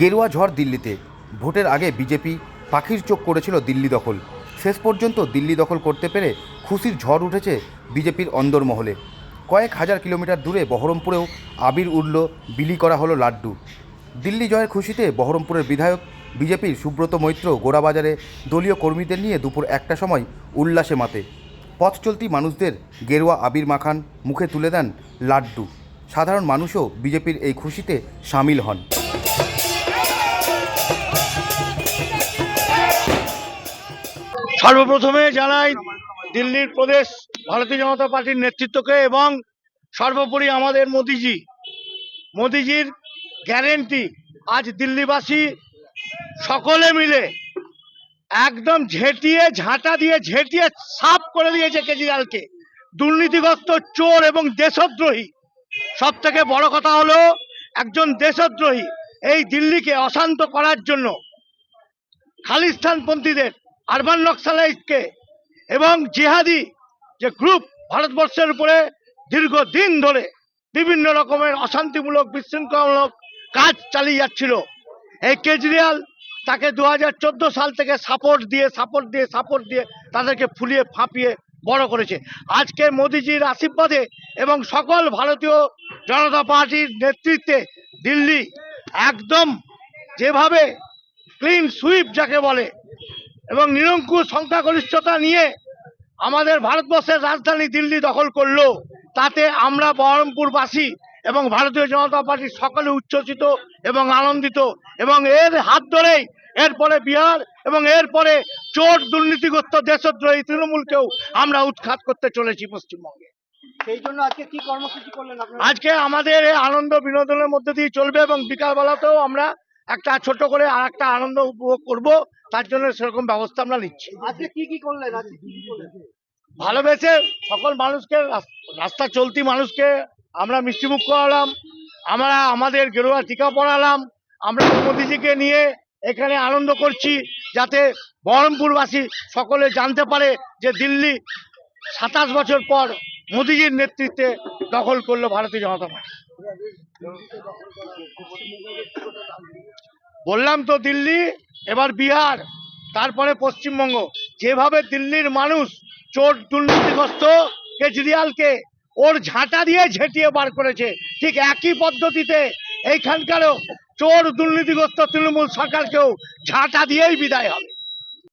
গেরুয়া ঝড় দিল্লিতে। ভোটের আগে বিজেপি পাখির চোখ করেছিল দিল্লি দখল। শেষ পর্যন্ত দিল্লি দখল করতে পেরে খুশির ঝড় উঠেছে বিজেপির অন্দরমহলে। কয়েক হাজার কিলোমিটার দূরে বহরমপুরেও আবির উড়ল, বিলি করা হলো লাড্ডু। দিল্লি জয়ের খুশিতে বহরমপুরের বিধায়ক, বিজেপির সুব্রত মৈত্র গোড়াবাজারে দলীয় কর্মীদের নিয়ে দুপুর একটা সময় উল্লাসে মাতে। পথ চলতি মানুষদের গেরুয়া আবির মাখান মুখে তুলে দেন লাড্ডু। সাধারণ মানুষও বিজেপির এই খুশিতে সামিল হন। সর্বপ্রথমে জানাই দিল্লির প্রদেশ ভারতীয় জনতা পার্টির নেতৃত্বকে এবং সর্বোপরি আমাদের মোদিজি। মোদিজির গ্যারেন্টি আজ দিল্লিবাসী সকলে মিলে একদম ঝেঁটিয়ে, ঝাঁটা দিয়ে, ঝেঁটিয়ে সাফ করে দিয়েছে কেজরিওয়ালকে। দুর্নীতিগ্রস্ত চোর এবং দেশদ্রোহী। সব থেকে বড় কথা হলো একজন দেশদ্রোহী এই দিল্লিকে অশান্ত করার জন্য খালিস্তানপন্থীদের আরবান নকশালাইটকে এবং জিহাদি যে গ্রুপ ভারতবর্ষের উপরে দীর্ঘদিন ধরে বিভিন্ন রকমের অশান্তিমূলক, বিশৃঙ্খলামূলক কাজ চালিয়ে যাচ্ছিল। এই কেজরিওয়াল তাকে দু হাজার চোদ্দ সাল থেকে সাপোর্ট দিয়ে সাপোর্ট দিয়ে সাপোর্ট দিয়ে তাদেরকে ফুলিয়ে ফাঁপিয়ে বড় করেছে। আজকে মোদিজির আশীর্বাদে এবং সকল ভারতীয় জনতা পার্টির নেতৃত্বে দিল্লি একদম যেভাবে ক্লিন সুইপ যাকে বলে এবং নিরঙ্কুশ সংখ্যাগরিষ্ঠতা নিয়ে আমাদের ভারতবর্ষের রাজধানী দিল্লি দখল করল। তাতে আমরা বহরমপুরবাসী এবং ভারতীয় জনতা পার্টির সকলে উচ্ছ্বসিত এবং আনন্দিত এবং এর হাত ধরেই এরপরে বিহার এবং এরপরে চোর দুর্নীতিগ্রস্ত দেশদ্রোহী তৃণমূলকেও আমরা উৎখাত করতে চলেছি পশ্চিমবঙ্গে। সেই জন্য আজকে কি কর্মসূচি করলেন আজকে আমাদের এই আনন্দ বিনোদনের মধ্যে দিয়ে চলবে এবং বিকালবেলাতেও আমরা একটা ছোট করে আর একটা আনন্দ উপভোগ করব। তার জন্য সেরকম ব্যবস্থা আমরা নিচ্ছি। আজকে কি কি করলেন? আজকে কি কি করলেন? ভালোবেসে সকল মানুষকে রাস্তা চলতি মানুষকে আমরা মিষ্টিমুখ করালাম আমরা আমাদের গেরুয়া টিকা পড়ালাম আমরা মোদিজিকে নিয়ে এখানে আনন্দ করছি যাতে বহরমপুরবাসী সকলে জানতে পারে যে দিল্লি সাতাশ বছর পর মোদিজির নেতৃত্বে দখল করল ভারতীয় জনতা পার্টি। বললাম তো দিল্লি এবার বিহার, তারপরে পশ্চিমবঙ্গ। যেভাবে দিল্লির মানুষ চোর, দুর্নীতিগ্রস্ত কেজরিওয়ালকে ওর ঝাঁটা দিয়ে ঝেঁটিয়ে বার করেছে, ঠিক একই পদ্ধতিতে এইখানকারও চোর, দুর্নীতিগ্রস্ত তৃণমূল সরকারকেও ঝাঁটা দিয়েই বিদায় হবে।